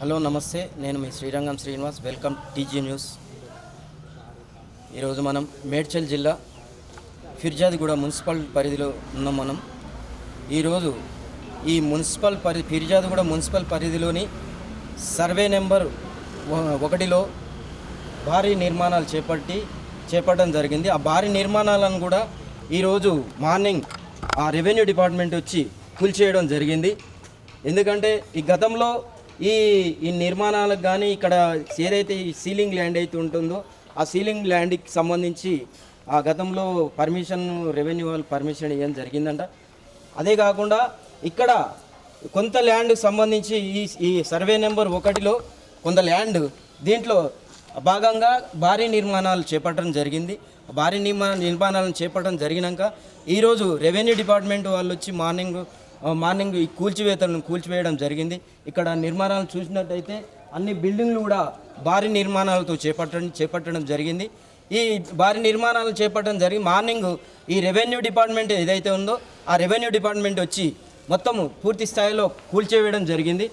Hello నమస్తే. నేను మీ Srirangam Srinivas. Welcome TG news. ఈరోజు మనం మేడ్చల్ జిల్లా ఫిర్జాదిగూడ మున్సిపల్ పరిధిలో ఉన్నాం మనం. ఈరోజు ఈ మున్సిపల్ పరి ఫిర్జాదిగూడ మున్సిపల్ పరిధిలోని సర్వే నెంబర్ ఒకటిలో భారీ నిర్మాణాలు చేపట్టి చేపట్టడం జరిగింది. ఆ భారీ నిర్మాణాలను కూడా ఈరోజు మార్నింగ్ ఆ రెవెన్యూ డిపార్ట్మెంట్ వచ్చి కూల్చేయడం జరిగింది. ఎందుకంటే ఈ గతంలో ఈ ఈ నిర్మాణాలకు కానీ ఇక్కడ ఏదైతే ఈ సీలింగ్ ల్యాండ్ అయితే ఉంటుందో ఆ సీలింగ్ ల్యాండ్కి సంబంధించి ఆ గతంలో పర్మిషన్ రెవెన్యూ వాళ్ళు పర్మిషన్ ఇవ్వడం జరిగిందంట. అదే కాకుండా ఇక్కడ కొంత ల్యాండ్కి సంబంధించి ఈ ఈ సర్వే నెంబర్ ఒకటిలో కొంత ల్యాండ్ దీంట్లో భాగంగా భారీ నిర్మాణాలు చేపట్టడం జరిగింది. భారీ నిర్మాణ నిర్మాణాలను చేపట్టడం జరిగినాక ఈరోజు రెవెన్యూ డిపార్ట్మెంట్ వాళ్ళు వచ్చి మార్నింగ్ మార్నింగ్ ఈ కూల్చివేతలను కూల్చివేయడం జరిగింది. ఇక్కడ నిర్మాణాలు చూసినట్టయితే అన్ని బిల్డింగ్లు కూడా భారీ నిర్మాణాలతో చేపట్టడం చేపట్టడం జరిగింది. ఈ భారీ నిర్మాణాలు చేపట్టడం జరిగి మార్నింగ్ ఈ రెవెన్యూ డిపార్ట్మెంట్ ఏదైతే ఉందో ఆ రెవెన్యూ డిపార్ట్మెంట్ వచ్చి మొత్తము పూర్తి స్థాయిలో కూల్చివేయడం జరిగింది.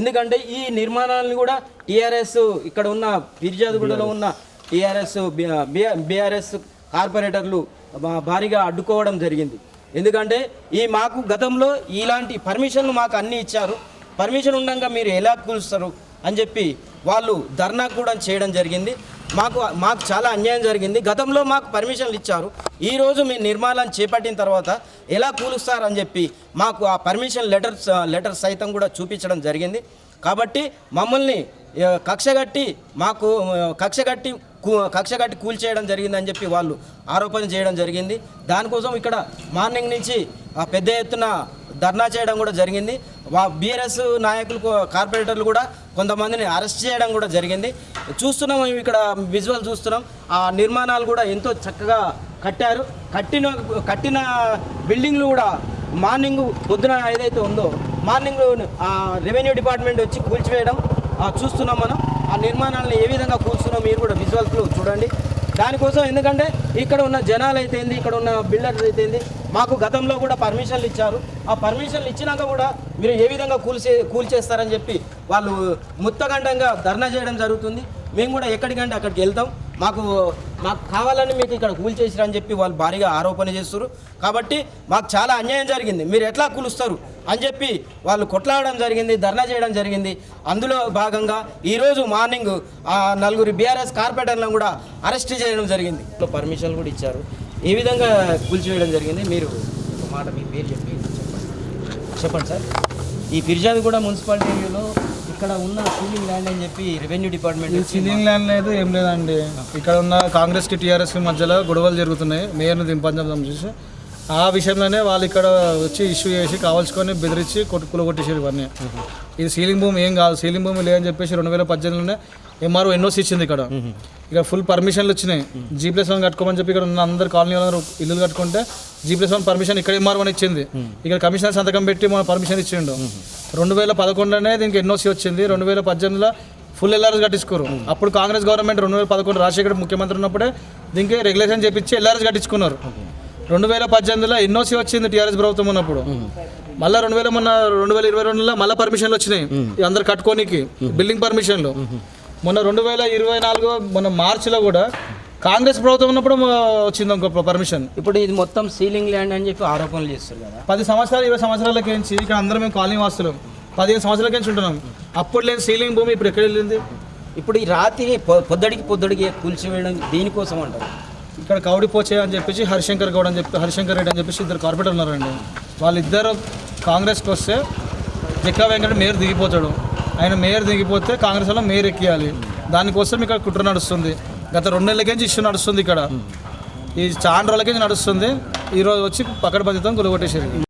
ఎందుకంటే ఈ నిర్మాణాలను కూడా టీఆర్ఎస్ ఇక్కడ ఉన్న ఫిర్జాదుగూడలో ఉన్న టీఆర్ఎస్ బీఆర్ఎస్ కార్పొరేటర్లు భారీగా అడ్డుకోవడం జరిగింది. ఎందుకంటే ఈ మాకు గతంలో ఇలాంటి పర్మిషన్లు మాకు అన్నీ ఇచ్చారు. పర్మిషన్ ఉండగా మీరు ఎలా కూలుస్తారు అని చెప్పి వాళ్ళు ధర్నా కూడా చేయడం జరిగింది. మాకు మాకు చాలా అన్యాయం జరిగింది. గతంలో మాకు పర్మిషన్లు ఇచ్చారు. ఈరోజు మీ నిర్మాణాన్ని చేపట్టిన తర్వాత ఎలా కూలుస్తారు అని చెప్పి మాకు ఆ పర్మిషన్ లెటర్స్ లెటర్ సైతం కూడా చూపించడం జరిగింది. కాబట్టి మమ్మల్ని కక్ష కక్షగట్టి మాకు కక్ష కక్షగట్టి కూ- కక్షగట్టి కూల్చేయడం జరిగిందని చెప్పి వాళ్ళు ఆరోపణ చేయడం జరిగింది. దానికోసం ఇక్కడ మార్నింగ్ నుంచి పెద్ద ఎత్తున ధర్నా చేయడం కూడా జరిగింది. బీఆర్ఎస్ నాయకులు కార్పొరేటర్లు కూడా కొంతమందిని అరెస్ట్ చేయడం కూడా జరిగింది. చూస్తున్నాం ఇక్కడ విజువల్ చూస్తున్నాం. ఆ నిర్మాణాలు కూడా ఎంతో చక్కగా కట్టారు. కట్టిన కట్టిన బిల్డింగ్లు కూడా మార్నింగ్ పొద్దున ఏదైతే ఉందో మార్నింగ్ రెవెన్యూ డిపార్ట్మెంట్ వచ్చి కూల్చివేయడం చూస్తున్నాం మనం. ఆ నిర్మాణాలను ఏ విధంగా కూర్చున్నాం మీరు కూడా విజువల్స్లో చూడండి. దానికోసం ఎందుకంటే ఇక్కడ ఉన్న జనాలు అయితేంది ఇక్కడ ఉన్న బిల్డర్స్ అయితేంది మాకు గతంలో కూడా పర్మిషన్లు ఇచ్చారు. ఆ పర్మిషన్లు ఇచ్చినాక కూడా మీరు ఏ విధంగా కూల్చే కూల్చేస్తారని చెప్పి వాళ్ళు ముత్తగండంగా ధర్నా చేయడం జరుగుతుంది. మేము కూడా ఎక్కడికంటే అక్కడికి వెళ్తాం. మాకు మాకు కావాలని మీకు ఇక్కడ కూల్చేసిరని చెప్పి వాళ్ళు భారీగా ఆరోపణ చేస్తారు కాబట్టి మాకు చాలా అన్యాయం జరిగింది. మీరు ఎట్లా కూలుస్తారు? అని చెప్పి వాళ్ళు కొట్లాడడం జరిగింది ధర్నా చేయడం జరిగింది. అందులో భాగంగా ఈరోజు మార్నింగ్ ఆ నలుగురు బీఆర్ఎస్ కార్పొరేటర్లను కూడా అరెస్ట్ చేయడం జరిగింది. పర్మిషన్ కూడా ఇచ్చారు. ఈ విధంగా కూల్చివేయడం జరిగింది? మీరు ఒక మాట మీ పేరు చెప్పి చెప్పండి. చెప్పండి సార్. ఈ ఫిర్జాదిగూడ మున్సిపాలిటీలో ఇక్కడ ఉన్న సీలింగ్ ల్యాండ్ అని చెప్పి రెవెన్యూ డిపార్ట్మెంట్ సీలింగ్ ల్యాండ్ లేదు ఏం లేదండి. ఇక్కడ ఉన్న కాంగ్రెస్కి టీఆర్ఎస్కి మధ్యలో గొడవలు జరుగుతున్నాయి. మేయర్ని దింపడం చూసి. ఆ విషయంలోనే వాళ్ళు ఇక్కడ వచ్చి ఇష్యూ చేసి కావాల్సుకొని బెదిరించి కొట్టు కూలగొట్టేసారు ఇవన్నీ. ఇది సీలింగ్ భూమి ఏం కాదు. సీలింగ్ భూమి లేదని చెప్పేసి రెండు వేల పద్దెనిమిదిలోనే ఎంఆర్ఓ ఎన్ఓసి ఇచ్చింది ఇక్కడ. ఇక ఫుల్ పర్మిషన్లు వచ్చినాయి. జీ ప్లస్ వన్ కట్టుకోమని చెప్పి ఇక్కడ ఉన్న అందరు కాలనీ వాళ్ళందరూ ఇల్లు కట్టుకుంటే జీ ప్లస్ వన్ పర్మిషన్ ఇక్కడ ఎంఆర్ఓ ఇచ్చింది. ఇక్కడ కమిషనర్ సంతకం పెట్టి మన పర్మిషన్ ఇచ్చిండు. రెండు వేల పదకొండులోనే దీనికి ఎన్ఓసి వచ్చింది. రెండు వేల పద్దెనిమిదిలో ఫుల్ ఎల్ఆర్ఎస్ కట్టించుకోరు. అప్పుడు కాంగ్రెస్ గవర్నమెంట్ రెండు వేల పదకొండు రాజశేఖర్ ముఖ్యమంత్రి ఉన్నప్పుడే దీనికి రెగ్యులేషన్ చేపించి ఎల్ఆర్ఎస్ కట్టించుకున్నారు. రెండు వేల పద్దెనిమిదిలో ఎన్ఓసి వచ్చింది టీఆర్ఎస్ ప్రభుత్వం ఉన్నప్పుడు. మళ్ళీ రెండు వేల మొన్న రెండు వేల ఇరవై రెండులో మళ్ళీ పర్మిషన్లు వచ్చినాయి. అందరు కట్టుకోనికి బిల్డింగ్ పర్మిషన్లు. మొన్న రెండు వేల ఇరవై నాలుగు మొన్న మార్చిలో కూడా కాంగ్రెస్ ప్రభుత్వం ఉన్నప్పుడు వచ్చింది ఇంకో పర్మిషన్ ఇప్పుడు ఇది మొత్తం సీలింగ్ ల్యాండ్ అని చెప్పి ఆరోపణలు చేస్తారు కదా. పది సంవత్సరాలు ఇరవై సంవత్సరాలకించి ఇక్కడ అందరం మేము కాలనీ వాసులు. పదిహేను సంవత్సరాలకించి ఉంటున్నాం. అప్పుడు లేని సీలింగ్ భూమి ఇప్పుడు ఎక్కడ వెళ్ళింది? ఇప్పుడు ఈ రాత్రి పొ- పొద్దడికి పొద్దడికి కూల్చివేయడం దీనికోసం అంటారు. ఇక్కడ కౌడి పోచే అని చెప్పేసి హరిశంకర్ గౌడ్ అని చెప్పి హరిశంకర్ రెడ్డి అని చెప్పేసి ఇద్దరు కార్పొరేటర్ ఉన్నారండి. వాళ్ళిద్దరు కాంగ్రెస్కి వస్తే జక్కా వెంకట మేయర్ దిగిపోతాడు. ఆయన మేయర్ దిగిపోతే కాంగ్రెస్ వల్ల మేయర్ ఎక్కియాలి. దానికోసం ఇక్కడ కుట్ర నడుస్తుంది. గత రెండు నెలలకే ఇష్యూ నడుస్తుంది ఇక్కడ. ఈ చాలా రోజులకే నడుస్తుంది. ఈరోజు వచ్చి పక్కన బంధితం కొలుగొట్టేసారు